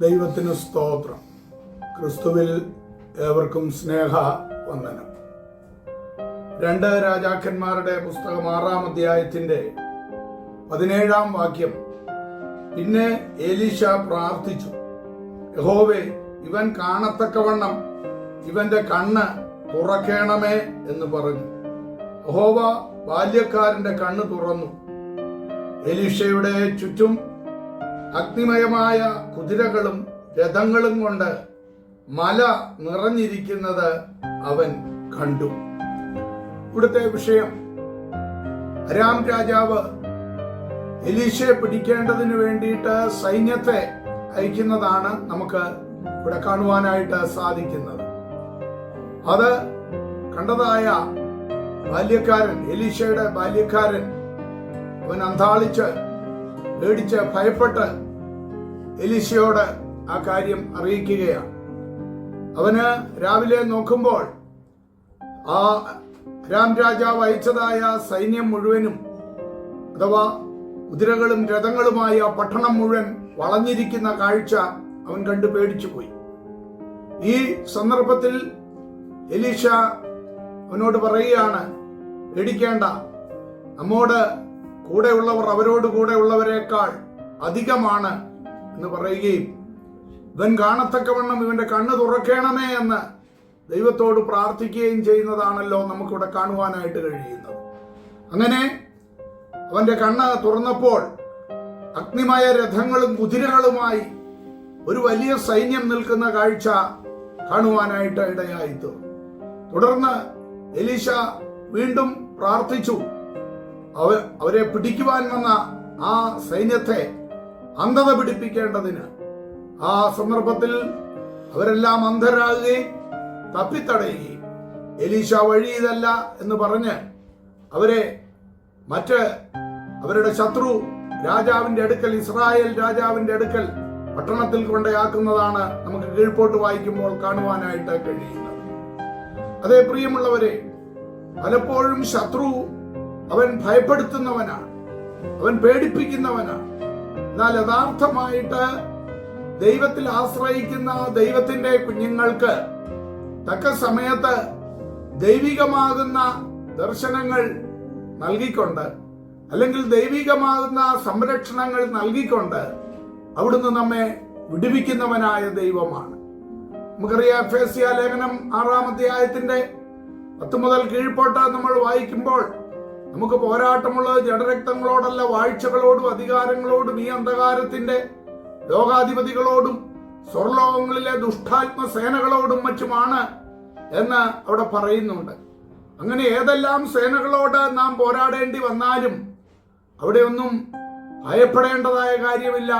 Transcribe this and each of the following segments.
ദൈവത്തിന് സ്തോത്രം. ക്രിസ്തുവിൽ ഏവർക്കും സ്നേഹ വന്ദനം. രണ്ട് രാജാക്കന്മാരുടെ പുസ്തകം ആറാം അധ്യായത്തിന്റെ പതിനേഴാം വാക്യം. പിന്നെ ഏലീഷ പ്രാർത്ഥിച്ചു. യഹോവേ ഇവൻ കാണത്തക്കവണ്ണം ഇവന്റെ കണ്ണ് തുറക്കണമേ എന്ന് പറഞ്ഞു. യഹോവ ബാല്യക്കാരന്റെ കണ്ണ് തുറന്നു. എലീഷയുടെ ചുറ്റും അഗ്നിമയമായ കുതിരകളും രഥങ്ങളും കൊണ്ട് മല നിറഞ്ഞിരിക്കുന്നത് അവൻ കണ്ടു. ഇവിടുത്തെ വിഷയം. രാം രാജാവ് എലീശയെ പിടിക്കേണ്ടതിന് വേണ്ടിയിട്ട് സൈന്യത്തെ അയക്കുന്നതാണ് നമുക്ക് ഇവിടെ കാണുവാനായിട്ട് സാധിക്കുന്നത്. അത് കണ്ടതായ ബാല്യക്കാരൻ എലീശയുടെ ബാല്യക്കാരൻ അവൻ അന്താളിച്ച് പേടിച്ച് ഭയപ്പെട്ട് എലിശയോട് ആ കാര്യം അറിയിക്കുകയാണ്. അവന് രാവിലെ നോക്കുമ്പോൾ ആ രാം രാജാവ് അയച്ചതായ സൈന്യം മുഴുവനും അഥവാ കുതിരകളും രഥങ്ങളുമായി ആ പട്ടണം മുഴുവൻ വളഞ്ഞിരിക്കുന്ന കാഴ്ച അവൻ കണ്ടു പേടിച്ചുപോയി. ഈ സന്ദർഭത്തിൽ എലീഷ അവനോട് പറയുകയാണ് പേടിക്കേണ്ട നമ്മോട് കൂടെയുള്ളവർ അവരോട് കൂടെ ഉള്ളവരെക്കാൾ അധികമാണ് എന്ന് പറയുകയും ഇവൻ കാണത്തക്കവണ്ണം ഇവന്റെ കണ്ണ് തുറക്കണമേ എന്ന് ദൈവത്തോട് പ്രാർത്ഥിക്കുകയും ചെയ്യുന്നതാണല്ലോ നമുക്കിവിടെ കാണുവാനായിട്ട് കഴിയുന്നത്. അങ്ങനെ അവന്റെ കണ്ണ് തുറന്നപ്പോൾ അഗ്നിമയ രഥങ്ങളും കുതിരകളുമായി ഒരു വലിയ സൈന്യം നിൽക്കുന്ന കാഴ്ച കാണുവാനായിട്ട് ഇടയായിത്തു തുടർന്ന് എലീശ വീണ്ടും പ്രാർത്ഥിച്ചു. അവ അവരെ പിടിക്കുവാൻ വന്ന ആ സൈന്യത്തെ അന്ധത പിടിപ്പിക്കേണ്ടതിന് ആ സന്ദർഭത്തിൽ അവരെല്ലാം അന്ധരാകുകയും തപ്പിത്തടയുകയും എലീശ വഴി ഇതല്ല എന്ന് പറഞ്ഞ് അവരെ മറ്റ് അവരുടെ ശത്രു രാജാവിന്റെ അടുക്കൽ ഇസ്രായേൽ രാജാവിന്റെ അടുക്കൽ പട്ടണത്തിൽ കൊണ്ടയാക്കുന്നതാണ് നമുക്ക് കീഴ്പോട്ട് വായിക്കുമ്പോൾ കാണുവാനായിട്ട് കഴിയുന്നത്. അതേ പ്രിയമുള്ളവരെ പലപ്പോഴും ശത്രു അവൻ ഭയപ്പെടുത്തുന്നവനാണ്. അവൻ പേടിപ്പിക്കുന്നവനാണ്. എന്നാൽ യഥാർത്ഥമായിട്ട് ദൈവത്തിൽ ആശ്രയിക്കുന്ന ദൈവത്തിന്റെ കുഞ്ഞുങ്ങൾക്ക് തക്ക സമയത്ത് ദൈവികമാകുന്ന ദർശനങ്ങൾ നൽകിക്കൊണ്ട് അല്ലെങ്കിൽ ദൈവികമാകുന്ന സംരക്ഷണങ്ങൾ നൽകിക്കൊണ്ട് അവിടുന്ന് നമ്മെ വിടുവിക്കുന്നവനായ ദൈവമാണ്. നമുക്കറിയാം ഫേസിയ ലേഖനം ആറാം അധ്യായത്തിന്റെ പത്ത് മുതൽ കീഴ്പോട്ട് നമ്മൾ വായിക്കുമ്പോൾ നമുക്ക് പോരാട്ടമുള്ളത് ജഡരക്തങ്ങളോടല്ല വാഴ്ചകളോടും അധികാരങ്ങളോടും ഈ അന്ധകാരത്തിന്റെ ലോകാധിപതികളോടും സ്വർലോകങ്ങളിലെ ദുഷ്ടാത്മ സേനകളോടും മറ്റുമാണ് എന്ന് അവിടെ പറയുന്നുണ്ട്. അങ്ങനെ ഏതെല്ലാം സേനകളോട് നാം പോരാടേണ്ടി വന്നാലും അവിടെയൊന്നും ഭയപ്പെടേണ്ടതായ കാര്യമില്ല.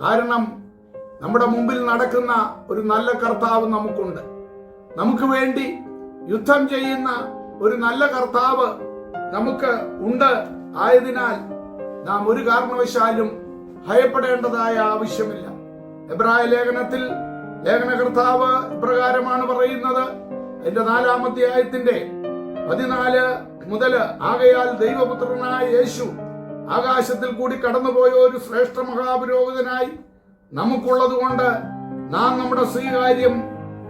കാരണം നമ്മുടെ മുമ്പിൽ നടക്കുന്ന ഒരു നല്ല കർത്താവ് നമുക്കുണ്ട്. നമുക്ക് വേണ്ടി യുദ്ധം ചെയ്യുന്ന ഒരു നല്ല കർത്താവ് നമുക്ക് ഉണ്ട്. ആയതിനാൽ നാം ഒരു കാരണവശാലും ഭയപ്പെടേണ്ടതായ ആവശ്യമില്ല. എബ്രായ ലേഖനത്തിൽ ലേഖനകർത്താവ് ഇപ്രകാരമാണ് പറയുന്നത്. എന്റെ ആയത്തിന്റെ പതിനാല് മുതൽ ആകയാൽ ദൈവപുത്രനായ യേശു ആകാശത്തിൽ കൂടി കടന്നുപോയ ഒരു ശ്രേഷ്ഠ മഹാപുരോഹിതനായി നമുക്കുള്ളത് കൊണ്ട് നാം നമ്മുടെ സ്വീകാര്യം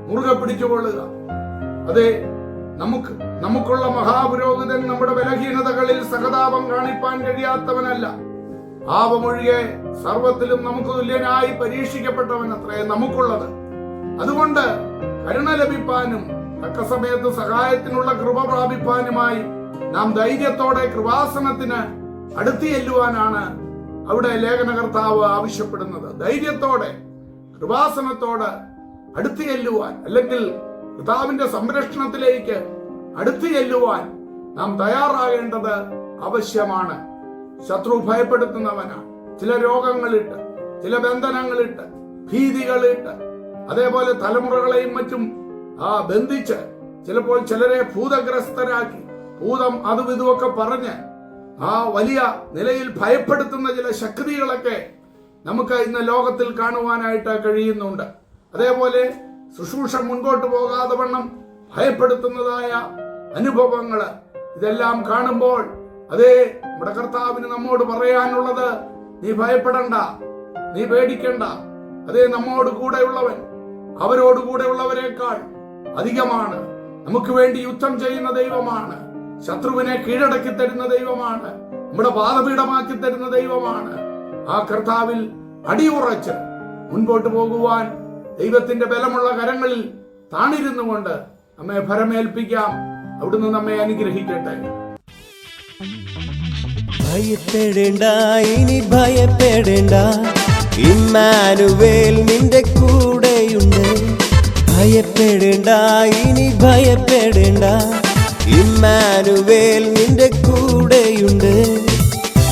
മുറുകെ പിടിച്ചുകൊള്ളുക. അതെ നമുക്ക് നമുക്കുള്ള മഹാപുരോഹിതൻ നമ്മുടെ ബലഹീനതകളിൽ സഹതാപം കാണിപ്പാൻ കഴിയാത്തവനല്ല. പാപമൊഴികെ സർവത്തിലും നമുക്ക് തുല്യനായി പരീക്ഷിക്കപ്പെട്ടവൻ അത്രേ നമുക്കുള്ളത്. അതുകൊണ്ട് കരുണ ലഭിപ്പാനും തക്ക സമയത്ത് സഹായത്തിനുള്ള കൃപ പ്രാപിപ്പാനുമായി നാം ധൈര്യത്തോടെ കൃപാസനത്തിന് അടുത്തു ചെല്ലുവാനാണ് അവിടെ ലേഖനകർത്താവ് ആവശ്യപ്പെടുന്നത്. ധൈര്യത്തോടെ കൃപാസനത്തോട് അടുത്തു ചെല്ലുവാൻ അല്ലെങ്കിൽ കർത്താവിന്റെ സംരക്ഷണത്തിലേക്ക് അടുത്തു ചെല്ലുവാൻ നാം തയ്യാറാകേണ്ടത് ആവശ്യമാണ്. ശത്രു ഭയപ്പെടുത്തുന്നവനാണ് ചില രോഗങ്ങളിട്ട് ചില ബന്ധനങ്ങളിട്ട് ഭീതികളിട്ട് അതേപോലെ തലമുറകളെയും മറ്റും ആ ബന്ധിച്ച് ചിലപ്പോൾ ചിലരെ ഭൂതഗ്രസ്തരാക്കി ഭൂതം അതും ഇതുമൊക്കെ പറഞ്ഞ് ആ വലിയ നിലയിൽ ഭയപ്പെടുത്തുന്ന ചില ശക്തികളൊക്കെ നമുക്ക് ഇന്ന് ലോകത്തിൽ കാണുവാനായിട്ട് കഴിയുന്നുണ്ട്. അതേപോലെ ശുശ്രൂഷ മുൻപോട്ട് പോകാതെ വണ്ണം ഭയപ്പെടുത്തുന്നതായ അനുഭവങ്ങൾ ഇതെല്ലാം കാണുമ്പോൾ അതേ നമ്മുടെ കർത്താവിന് നമ്മോട് പറയാനുള്ളത് നീ ഭയപ്പെടണ്ട നീ പേടിക്കണ്ട. അതേ നമ്മോട് കൂടെയുള്ളവൻ അവരോട് കൂടെയുള്ളവരെക്കാൾ അധികമാണ്. നമുക്ക് വേണ്ടി യുദ്ധം ചെയ്യുന്ന ദൈവമാണ്. ശത്രുവിനെ കീഴടക്കി തരുന്ന ദൈവമാണ്. നമ്മുടെ പാതപീഠമാക്കി തരുന്ന ദൈവമാണ്. ആ കർത്താവിൽ അടിയുറച്ച് മുൻപോട്ട് പോകുവാൻ ദൈവത്തിന്റെ ബലമുള്ള കരങ്ങളിൽ താണിരുന്നു കൊണ്ട് നമ്മെ ഭരമേൽപ്പിക്കാം. അവിടുന്ന് നമ്മെ അനുഗ്രഹിക്കട്ടെ. ഭയപ്പെടേണ്ട ഇനി ഭയപ്പെടേണ്ട. ഇമ്മാനുവേൽ നിന്റെ കൂടെയുണ്ട്. ഭയപ്പെടേണ്ട ഇനി ഭയപ്പെടേണ്ട. ഇമ്മാനുവേൽ നിന്റെ കൂടെയുണ്ട്.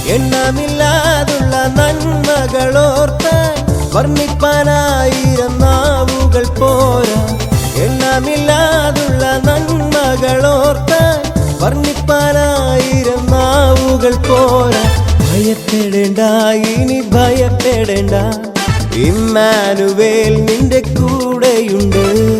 എണ്ണമില്ലാതുള്ള നന്മകളോർത്താൻ വർണിപ്പാനായിരം നാവുകൾ പോരാ. എണ്ണമില്ലാതുള്ള നന്മകളോർത്ത വർണിപ്പാനായിരം നാവുകൾ പോരാ. ഭയപ്പെടേണ്ട ഇനി ഭയപ്പെടേണ്ട. ഇമ്മാനുവേൽ നിന്റെ കൂടെയുണ്ട്.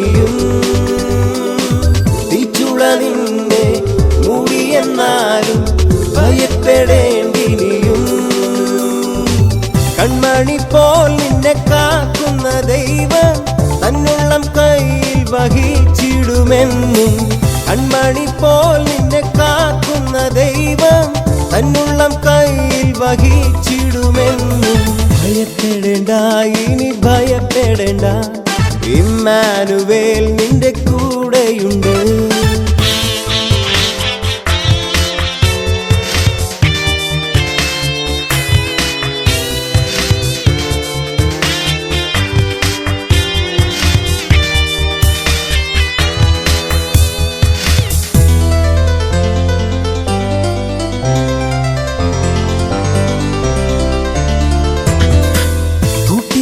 വഹിച്ചിടുമെന്നും കൺമണി പോൽ നിന്നെ കാക്കുന്ന ദൈവം തന്നുള്ളം കയ്യിൽ വഹിച്ചിടുമെന്നും ഭയപ്പെടേണ്ട ഇനി ഭയപ്പെടേണ്ട. ഇമ്മാനുവേൽ നിന്റെ കൂടെയുണ്ട്.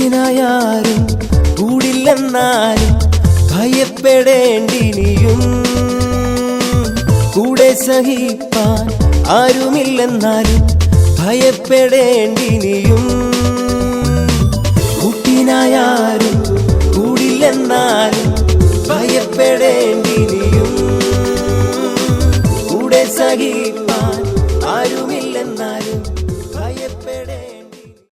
അതിനായാരും കൂടില്ലെന്നാലും ഭയപ്പെടേണ്ടിനിയും. കൂടെ സഹിപ്പാൻ ആരുമില്ലെന്നാലും ഭയപ്പെടേണ്ടിനിയും. കൂട്ടിനായാരും കൂടില്ലെന്നാലും ഭയപ്പെടേണ്ടിനിയും. കൂടെ സഹിപ്പാൻ